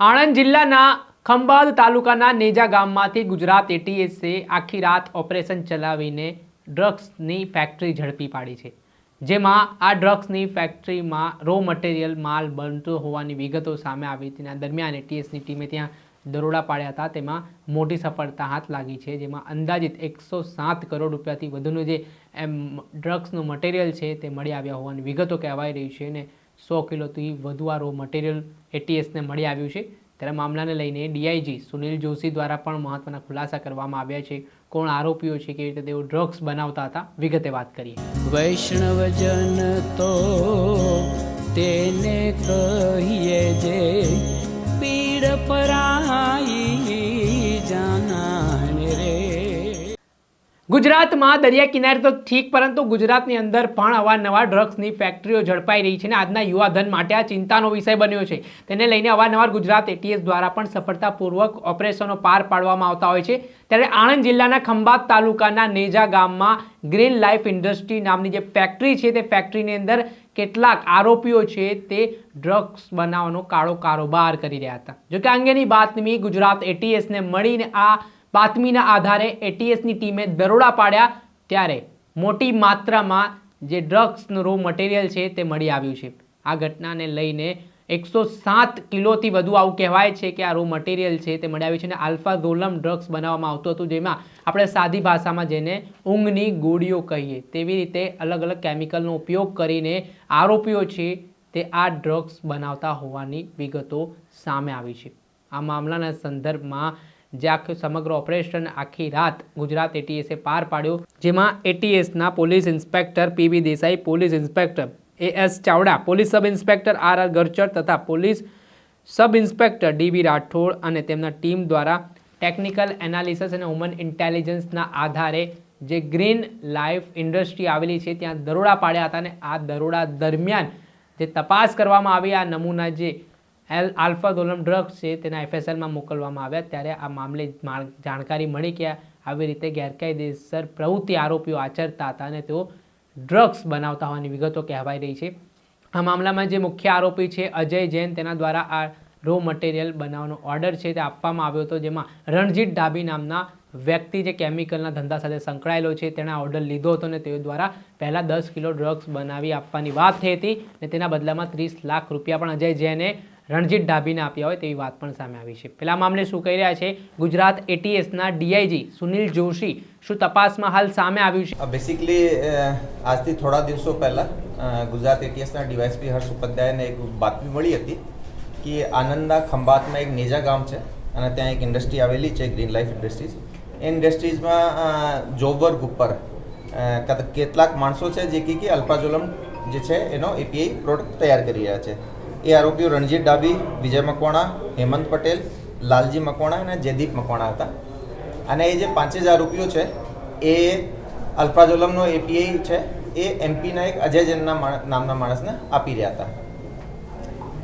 આણંદ જિલ્લાના ખંભાત તાલુકાના નેજા ગામમાંથી ગુજરાત એટીએસે આખી રાત ઓપરેશન ચલાવીને ડ્રગ્સની ફેક્ટરી ઝડપી પાડી છે. જેમાં આ ડ્રગ્સની ફેક્ટરીમાં રો મટીરિયલ માલ બનતો હોવાની વિગતો સામે આવી. હતી દરમિયાન એટીએસની ટીમે ત્યાં દરોડા પાડ્યા હતા. તેમાં મોટી સફળતા હાથ લાગી છે. જેમાં અંદાજિત એકસો સાત કરોડ રૂપિયાથી વધુનું જે એમ ડ્રગ્સનું મટીરિયલ છે તે મળી આવ્યા હોવાની વિગતો કહેવાઈ રહી છે અને સો કિલોથી વધુ આ રો મટીરિયલ એટીએસને મળી આવ્યું છે. ત્યારે મામલાને લઈને ડીઆઈજી સુનિલ જોશી દ્વારા પણ મહત્વના ખુલાસા કરવામાં આવ્યા છે. કોણ આરોપીઓ છે, કેવી રીતે તેઓ ડ્રગ્સ બનાવતા હતા, વિગતે વાત કરીએ. વૈષ્ણવજન તો તેને કહીએ જે ગુજરાતમાં દરિયા કિનારે તો ઠીક, પરંતુ ગુજરાતની અંદર પણ અવારનવાર ડ્રગ્સની ફેક્ટરીઓ ઝડપાઈ રહી છે અને આજના યુવાધન માટે આ ચિંતાનો વિષય બન્યો છે. તેને લઈને અવારનવાર ગુજરાત એટીએસ દ્વારા પણ સફળતાપૂર્વક ઓપરેશનો પાર પાડવામાં આવતા હોય છે. ત્યારે આણંદ જિલ્લાના ખંભાત તાલુકાના નેજા ગામમાં ગ્રીન લાઈફ ઇન્ડસ્ટ્રી નામની જે ફેક્ટરી છે, તે ફેક્ટરીની અંદર કેટલાક આરોપીઓ છે, તે ડ્રગ્સ બનાવવાનો કાળો કારોબાર કરી રહ્યા હતા. જોકે આ અંગેની બાતમી ગુજરાત એટીએસને મળીને આ બાતમીના આધારે એટીએસની ટીમે દરોડા પાડ્યા ત્યારે મોટી માત્રામાં જે ડ્રગ્સનું રો મટીરિયલ છે તે મળી આવ્યું છે. આ ઘટનાને લઈને એકસો સાત કિલોથી વધુ આવું કહેવાય છે કે આ રો મટીરિયલ છે તે મળી આવ્યું છે અને આલ્ફા ઝોલમ ડ્રગ્સ બનાવવામાં આવતું હતું, જેમાં આપણે સાદી ભાષામાં જેને ઊંઘની ગોળીઓ કહીએ તેવી રીતે અલગ અલગ કેમિકલનો ઉપયોગ કરીને આરોપીઓ છે તે આ ડ્રગ્સ બનાવતા હોવાની વિગતો સામે આવી છે. આ મામલાના સંદર્ભમાં જે આખું સમગ્ર ઓપરેશન આખી રાત ગુજરાત એટીએસે પાર પાડ્યો. જેમાં એટીએસના police inspector PB Desai, police inspector A S Chavda, police sub inspector R R Garchar તથા police sub inspector DB Rathod અને તેમના ટીમ દ્વારા ટેકનિકલ એનાલિસિસ અને હ્યુમન ઇન્ટેલિજન્સના આધારે જે ગ્રીન લાઈફ ઇન્ડસ્ટ્રી આવેલી છે ત્યાં દરોડા પાડ્યા હતા અને આ દરોડા દરમિયાન જે તપાસ કરવામાં આવી, આ નમૂના જે એલ આલ્ફા દોલમ ડ્રગ્સ છે તેના એફએસએલમાં મોકલવામાં આવ્યા. ત્યારે આ મામલે જાણકારી મળી કે આવી રીતે ગેરકાયદેસર પ્રવૃત્તિ આરોપીઓ આચરતા હતા અને તેઓ ડ્રગ્સ બનાવતા હોવાની વિગતો કહેવાઈ રહી છે. આ મામલામાં જે મુખ્ય આરોપી છે અજય જૈન તેના દ્વારા આ રો મટીરિયલ બનાવવાનો ઓર્ડર છે તે આપવામાં આવ્યો હતો, જેમાં રણજીત ડાબી નામના વ્યક્તિ જે કેમિકલના ધંધા સાથે સંકળાયેલો છે તેણે ઓર્ડર લીધો હતો અને તે દ્વારા પહેલાં દસ કિલો ડ્રગ્સ બનાવી આપવાની વાત થઈ હતી અને તેના બદલામાં ત્રીસ લાખ રૂપિયા પણ અજય જૈને રણજીત ડાભીને આપ્યા હોય તેવી વાત પણ સામે આવી છે. પેલા મામલે શું કહી રહ્યા છે? ગુજરાત એટીએસના ડીઆઈજી સુનિલ જોશી, શું તપાસમાં હાલ સામે આવ્યું છે? બેસિકલી આજથી થોડા દિવસો પહેલાં ગુજરાત એટીએસના ડીવાયસપી હર્ષ ઉપાધ્યાયને એક બાતમી મળી હતી કે આનંદના ખંભાતમાં એક નેજા ગામ છે અને ત્યાં એક ઇન્ડસ્ટ્રી આવેલી છે ગ્રીન લાઈફ ઇન્ડસ્ટ્રીઝ એ ઇન્ડસ્ટ્રીઝમાં જોબ વર્ક ઉપર કેટલાક માણસો છે જે કે કે અલ્પાઝોલમ જે છે એનો એપીઆઈ પ્રોડક્ટ તૈયાર કરી રહ્યા છે. એ આરોપીઓ રણજીત ડાબી, વિજય મકવાણા, હેમંત પટેલ, લાલજી મકવાણા અને જયદીપ મકવાણા હતા. અને એ જે પાંચે જ આરોપીઓ છે, એ અલ્ફાઝોલમનો એપીઆઈ છે, એ એમપીના એક અજય જૈનના નામના માણસને આપી રહ્યા હતા.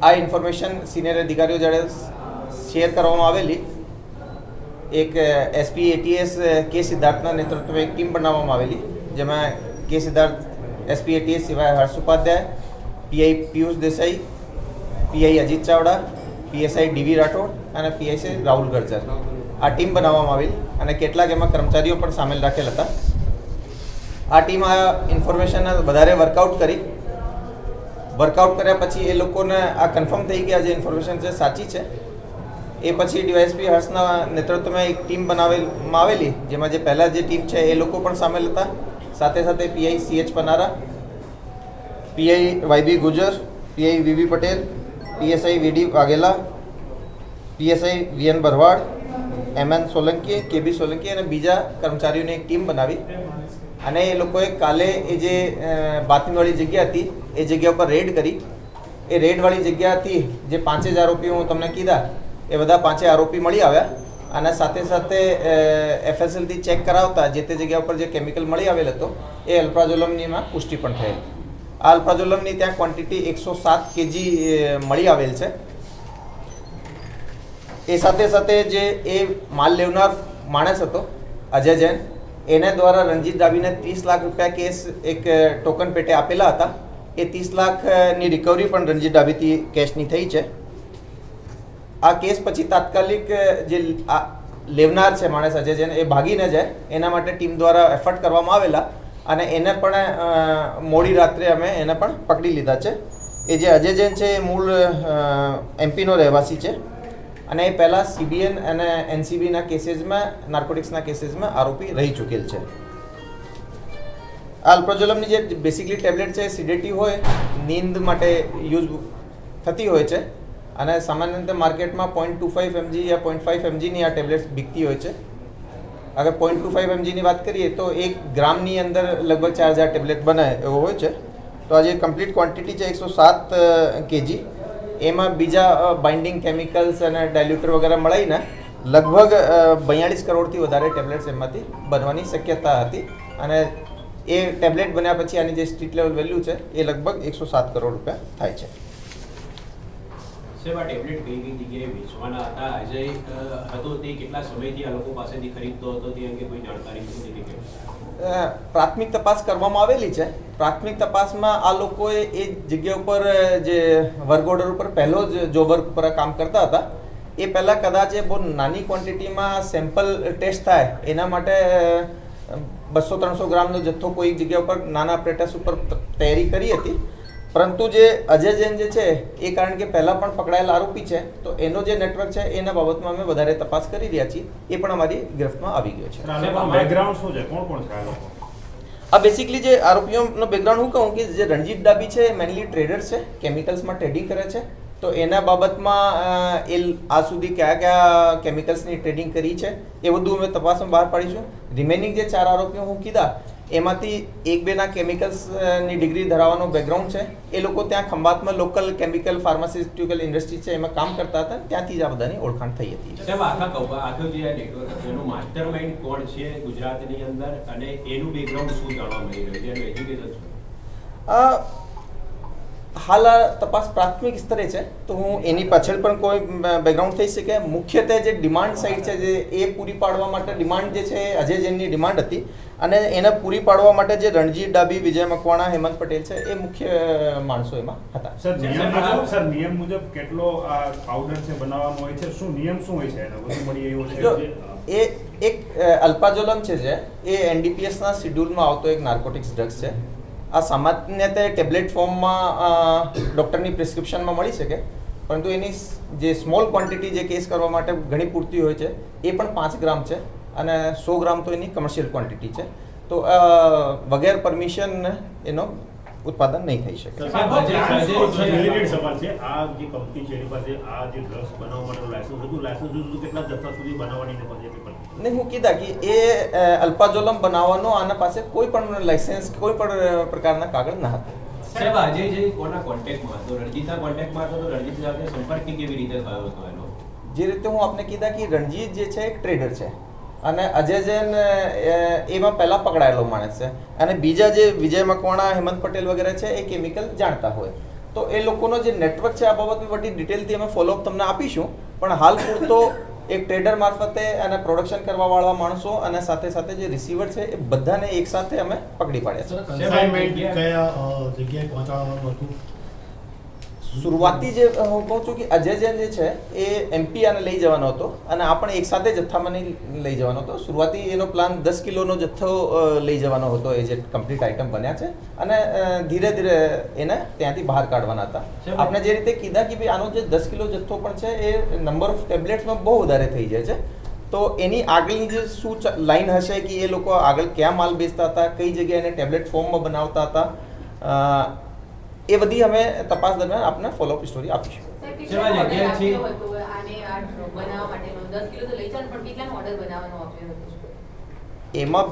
આ ઇન્ફોર્મેશન સિનિયર અધિકારીઓ જ્યારે શેર કરવામાં આવેલી, એક એસપી એટીએસ કે સિદ્ધાર્થના નેતૃત્વે એક ટીમ બનાવવામાં આવેલી, જેમાં કે સિદ્ધાર્થ એસપી એટીએસ સિવાય Harsh Upadhyay PI Piyush Desai PI Ajit Chavda, PSI DV Rathod અને પીએસઆઈ રાહુલ ગરજર. આ ટીમ બનાવવામાં આવેલી અને કેટલાક એમાં કર્મચારીઓ પણ સામેલ રાખેલ હતા. આ ટીમ આ ઇન્ફોર્મેશન વધારે વર્કઆઉટ કરી. વર્કઆઉટ કર્યા પછી એ લોકોને આ કન્ફર્મ થઈ ગયા જે ઇન્ફોર્મેશન છે સાચી છે. એ પછી ડીવાયએસપી હર્ષના નેતૃત્વમાં એક ટીમ બનાવેલમાં આવેલી, જેમાં જે પહેલાં જે ટીમ છે એ લોકો પણ સામેલ હતા. સાથે સાથે PI CH Panara, PI YB Gujar, PI VV Patel PSI VD Vaghela, PSI VN Bharwad, MN Solanki, KB Solanki અને બીજા કર્મચારીઓની એક ટીમ બનાવી. અને એ લોકોએ કાલે એ જે બાથરૂમવાળી જગ્યા હતી, એ જગ્યા ઉપર રેડ કરી. એ રેડવાળી જગ્યાથી જે પાંચે જ આરોપીઓ હું તમને કીધા, એ બધા પાંચે આરોપી મળી આવ્યા. અને સાથે સાથે એફએસએલથી ચેક કરાવતા જે તે જગ્યા ઉપર જે કેમિકલ મળી આવેલ હતો, એ અલ્પ્રાઝોલમનીમાં પુષ્ટિ પણ થયેલ. આ અલ્પ્રાઝોલમની ત્યાં ક્વોન્ટિટી એકસો સાત કેજી મળી આવેલ છે. એ સાથે સાથે જે એ માલ લેવનાર માણસ હતો, અજય જૈન, એને દ્વારા રણજીત દાબીને ત્રીસ લાખ રૂપિયા કેસ એક ટોકન પેટે આપેલા હતા. એ ત્રીસ લાખની રિકવરી પણ રણજીત ડાબીથી કેશની થઈ છે. આ કેસ પછી તાત્કાલિક જે લેવનાર છે માણસ અજય જૈન, એ ભાગીને જાય. એના માટે ટીમ દ્વારા એફર્ટ કરવામાં આવેલા. અને એને પણ મોડી રાત્રે અમે એને પણ પકડી લીધા છે. એ જે અજય જૈન છે એ મૂળ એમપીનો રહેવાસી છે. અને એ પહેલાં સીબીએન અને એનસીબીના કેસીસમાં, નાર્કોટિક્સના કેસીસમાં આરોપી રહી ચૂકેલ છે. આલ્પ્રોજોલમની જે બેસિકલી ટેબ્લેટ છે, સિડેટી હોય, નીંદ માટે યુઝ થતી હોય છે. અને સામાન્ય રીતે માર્કેટમાં પોઈન્ટ ટુ ફાઇવ એમજી યા પોઈન્ટ ફાઇવ એમજીની આ ટેબ્લેટ્સ બીકતી હોય છે. અગર પોઈન્ટ ટુ ફાઇવ એમજીની વાત કરીએ તો એક ગ્રામની અંદર લગભગ ચાર હજાર ટેબ્લેટ બને એવો હોય છે. તો આજે કમ્પ્લીટ ક્વોન્ટિટી છે એકસો સાત કેજી. એમાં બીજા બાઇન્ડિંગ કેમિકલ્સ અને ડાયલ્યુટર વગેરે મળીને લગભગ બયાળીસ કરોડથી વધારે ટેબ્લેટ્સ એમાંથી બનવાની શક્યતા હતી. અને એ ટેબ્લેટ બન્યા પછી આની જે સ્ટ્રીટ લેવલ વેલ્યુ છે એ લગભગ એકસો સાત કરોડ રૂપિયા થાય છે. સાહેબ ટેબ્લેટ કઈ કઈ જગ્યાએ વેચવાના હતા? અજય હતો તે કેટલા સમયથી આ લોકો પાસેથી ખરીદતો હતો? તે અંગે કોઈ જાણકારી નથી કે પ્રાથમિક તપાસ કરવામાં આવેલી છે. પ્રાથમિક તપાસમાં આ લોકોએ એ જગ્યા ઉપર જે વર્ક ઓર્ડર ઉપર પહેલો જ જોબ વર્ક ઉપર કામ કરતા હતા. એ પહેલાં કદાચ એ બહુ નાની ક્વોન્ટિટીમાં સેમ્પલ ટેસ્ટ થાય. એના માટે બસો ત્રણસો ગ્રામનો જથ્થો કોઈ જગ્યા ઉપર નાના પ્રેટસ ઉપર તૈયારી કરી હતી. પરંતુ જે અજય જૈન જે છે એ કારણ કે પહેલાં પણ પકડાયેલા આરોપી છે તો એનો જે નેટવર્ક છે એના બાબતમાં અમે વધારે તપાસ કરી રહ્યા છીએ. એ પણ અમારી ગિરફ્તમાં આવી ગયો છે. બેકગ્રાઉન્ડ શું છે? કોણ કોણ છે આ લોકો? આ બેસિકલી જે આરોપીઓનો બેકગ્રાઉન્ડ હું કહું કે જે રણજીત ડાબી છે મેનલી ટ્રેડર છે કેમિકલ્સમાં ટ્રેડિંગ કરે છે તો એના બાબતમાં એ આ સુધી કયા કયા કેમિકલ્સની ટ્રેડિંગ કરી છે એ બધું અમે તપાસમાં બહાર પાડીશું. રિમેનિંગ જે ચાર આરોપીઓ હું કીધા એમાંથી એક બેના કેમિકલ્સની ડિગ્રી ધરાવવાનો બેકગ્રાઉન્ડ છે. એ લોકો ત્યાં ખંભાતમાં લોકલ કેમિકલ ફાર્માસ્યુટિકલ ઇન્ડસ્ટ્રી છે એમાં કામ કરતા હતા. ત્યાંથી જ આ બધાની ઓળખાણ થઈ હતી. સાહેબ આખા કહું આખો જે આ નેટવર્ક એનું માસ્ટર માઇન્ડ કોણ છે ગુજરાતની અંદર? અને એનું બેકગ્રાઉન્ડ શું જાણવા મળી રહ્યું છે? એનું એજ્યુકેશન હાલ આ તપાસ પ્રાથમિક સ્તરે છે તો હું એની પાછળ પણ કોઈ બેકગ્રાઉન્ડ થઈ શકે. મુખ્યત્વે જે ડિમાન્ડ સાઇડ છે જે એ પૂરી પાડવા માટે ડિમાન્ડ જે છે અજય જૈનની ડિમાન્ડ હતી. અને એને પૂરી પાડવા માટે જે રણજીત ડાબી વિજય મકવાણા હેમંત પટેલ છે એ મુખ્ય માણસો એમાં હતા. સર નિયમ મુજબ સર નિયમ મુજબ કેટલો આ પાવડર છે બનાવવાનો હોય છે? શું નિયમ શું હોય છે? એનો વધુ મળી એવો છે? એ એક અલ્પાજોલમ છે જે એ એનડીપીએસના શિડ્યુલમાં આવતો એક નાર્કોટિક્સ ડ્રગ્સ છે. આ સામાન્ય તે ટેબ્લેટ ફોર્મમાં ડૉક્ટરની પ્રિસ્ક્રિપ્શનમાં મળી શકે. પરંતુ એની જે સ્મોલ ક્વોન્ટિટી જે કેસ કરવા માટે ઘણી પૂરતી હોય છે એ પણ પાંચ ગ્રામ છે અને સો ગ્રામ તો એની કમર્શિયલ ક્વોન્ટિટી છે. તો વગેર પરમિશન એનો ઉત્પાદન નહીં થઈ શકે. સાહેબ, અજય- અજય સર, છે- related સવાલ છે આ જે કંપની છે એની પાસે આ જે ડ્રગ્સ બનાવવા માટેનું લાયસન્સ હતું લાયસન્સ કેટલા જથ્થા સુધી બનાવવાની ને પછી પેપર ને હું કીધા કે એ અલ્પાજોલમ બનાવવાનો આના પાસે કોઈ પણ લાયસન્સ કોઈ પણ પ્રકારના કાગળ ન હતા. સાહેબ આજે જે કોના કોન્ટેક્ટમાં હતો? રણજીતના કોન્ટેક્ટમાં હતો તો રણજીત સાથે સંપર્ક કેવી રીતે થયો હતો એનો? જે રીતે હું આપને કીધા કે રણજીત જે છે એક ટ્રેડર છે. અને અજય જૈન એમાં પહેલા પકડાયેલો માણસ છે. અને બીજા જે વિજય મકવાણા હેમંત પટેલ વગેરે છે એ કેમિકલ જાણતા હોય. તો એ લોકોનો જે નેટવર્ક છે આ બાબતની બધી ડિટેલથી અમે ફોલોઅપ તમને આપીશું. પણ હાલ પૂરતો એક ટ્રેડર મારફતે અને પ્રોડક્શન કરવાવાળા માણસો અને સાથે સાથે જે રિસીવર છે, એ બધાને એકસાથે અમે પકડી પાડ્યા છે. શરૂઆતી જે હું કહું છું કે અજય જૈન જે છે એ એમપી આને લઈ જવાનો હતો અને આપણે પણ એક સાથે જથ્થામાં નહીં લઈ જવાનો હતો. શરૂઆતી એનો પ્લાન દસ કિલોનો જથ્થો લઈ જવાનો હતો એ જે કમ્પ્લીટ આઇટમ બન્યા છે. અને ધીરે ધીરે એને ત્યાંથી બહાર કાઢવાના હતા. આપણે જે રીતે કીધા કે ભાઈ આનો જે દસ કિલો જથ્થો પણ છે એ નંબર ઓફ ટેબ્લેટ્સમાં બહુ વધારે થઈ જાય છે. તો એની આગળની જે શું લાઈન હશે કે એ લોકો આગળ ક્યાં માલ બેચતા હતા કઈ જગ્યાએ એને ટેબ્લેટ ફોર્મમાં બનાવતા હતા એ બધી અમે તપાસ દરમિયાન આપને ફોલોઅપ સ્ટોરી આપીશું. એમાં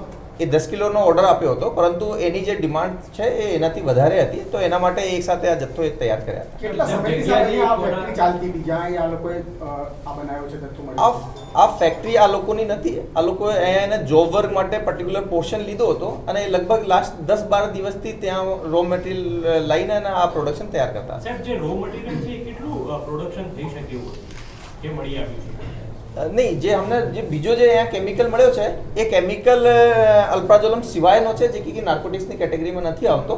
એ દસ કિલોનો ઓર્ડર આપ્યો હતો પરંતુ એની જે ડિમાન્ડ છે એ એનાથી વધારે હતી તો એના માટે એક સાથે આ જથ્થો એ તૈયાર કર્યા હતા. કેટલા સમયથી આ ફેક્ટરી ચાલતી હતી જ્યાં આ લોકોએ આ બનાવ્યો છે જથ્થો મળ્યો આ ફેક્ટરી આ લોકોની નથી. આ લોકોએ અહીંયા એને જોબ વર્ક માટે પર્ટિક્યુલર પોર્શન લીધો હતો અને લગભગ લાસ્ટ દસ બાર દિવસથી ત્યાં રો મટીરિયલ લઈને અને આ પ્રોડક્શન તૈયાર કરતા હતા. સાહેબ જે રો મટીરિયલ છે કેટલું પ્રોડક્શન થઈ શકે એવું હતું? મળી આવ્યું છે? નહીં જે અમને જે બીજો જે અહીંયા કેમિકલ મળ્યો છે એ કેમિકલ અલ્પ્રાઝોલમ સિવાયનો છે જે કે નાર્કોટિક્સની કેટેગરીમાં નથી આવતો.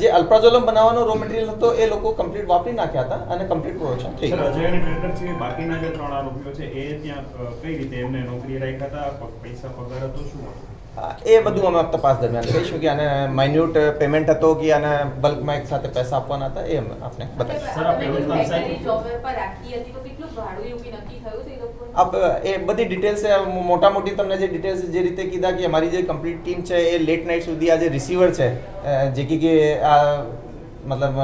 જે અલ્પ્રાઝોલમ બનાવવાનો રો મટીરિયલ હતો એ લોકો કમ્પ્લીટ વાપરી નાખ્યા હતા અને કમ્પ્લીટ પ્રોડક્શન થઈ ગયું. બાકીના જે ત્રણ આરોપીઓ છે એ ત્યાં કઈ રીતે એમને નોકરી રાખ્યા હતા? પૈસા પગાર હતો શું? એ બધું અમે તપાસ દરમિયાન કહીશું કે આને માઇન્યુટ પેમેન્ટ હતો કે આને બલ્કમાં એક સાથે પૈસા આપવાના હતા એ અમે આપને બતાવીશું. આપ એ બધી ડિટેલ્સ મોટા મોટી તમને જે ડિટેલ્સ જે રીતે કીધા કે અમારી જે કમ્પ્લીટ ટીમ છે એ લેટ નાઇટ સુધી આ જે રિસીવર છે જે કે કે આ મતલબ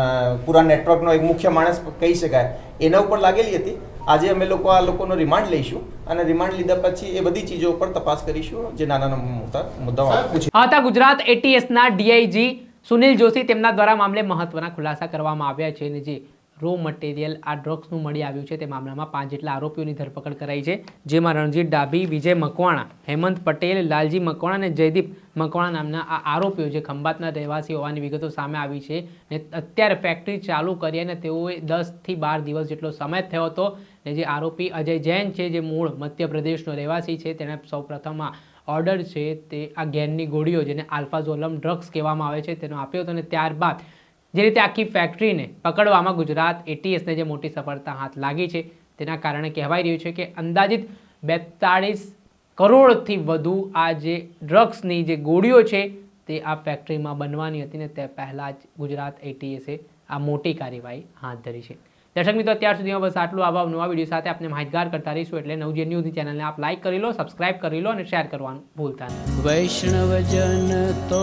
પૂરા નેટવર્કનો એક મુખ્ય માણસ કહી શકાય એના ઉપર લાગેલી હતી. આજે અમે લોકો આ લોકોનો રિમાન્ડ લઈશું અને રિમાન્ડ લીધા પછી એ બધી ચીજો ઉપર તપાસ કરીશું જે નાના નાના મોટા મુદ્દાઓ હતા ગુજરાત એટીએસના ડીઆઈજી સુનિલ જોશી તેમના દ્વારા મામલે મહત્વના ખુલાસા કરવામાં આવ્યા છે અને જે રો મટીરિયલ આ ડ્રગ્સનું મળી આવ્યું છે તે મામલામાં પાંચ જેટલા આરોપીઓની ધરપકડ કરાઈ છે, જેમાં રણજીત ડાભી, વિજય મકવાણા, હેમંત પટેલ, લાલજી મકવાણા અને જયદીપ મકવાણા નામના આ આરોપીઓ જે ખંભાતના રહેવાસી હોવાની વિગતો સામે આવી છે ને અત્યારે ફેક્ટરી ચાલુ કરી અને તેઓએ દસથી બાર દિવસ જેટલો સમય થયો હતો ને જે આરોપી અજય જૈન છે જે મૂળ મધ્યપ્રદેશનો રહેવાસી છે, તેણે સૌપ્રથમ ઓર્ડર છે તે આ ગેનની ગોળીઓ જેને આલ્ફાઝોલમ ડ્રગ્સ કહેવામાં આવે છે, તેનો આપ્યો હતો અને ત્યારબાદ જે રીતે આખી ફેક્ટરીને પકડવામાં ગુજરાત એટીએસને જે મોટી સફળતા હાથ લાગી છે, તેના કારણે કહેવાઈ રહ્યું છે કે અંદાજિત બેતાળીસ કરોડથી વધુ આ જે ડ્રગ્સની જે ગોળીઓ છે, તે આ ફેક્ટરીમાં બનવાની હતી ને તે પહેલાં જ ગુજરાત એટીએસે આ મોટી કાર્યવાહી હાથ ધરી છે. દર્શક મિત્રો, અત્યાર સુધીમાં બસ આટલું. આવા નવા વીડિયો સાથે આપણે માહિતગાર કરતા રહીશું. એટલે નવજે ન્યૂઝની ચેનલને આપ લાઈક કરી લો સબસ્ક્રાઇબ કરી લો અને શેર કરવાનું ભૂલતા નહીં. વૈષ્ણવજન તો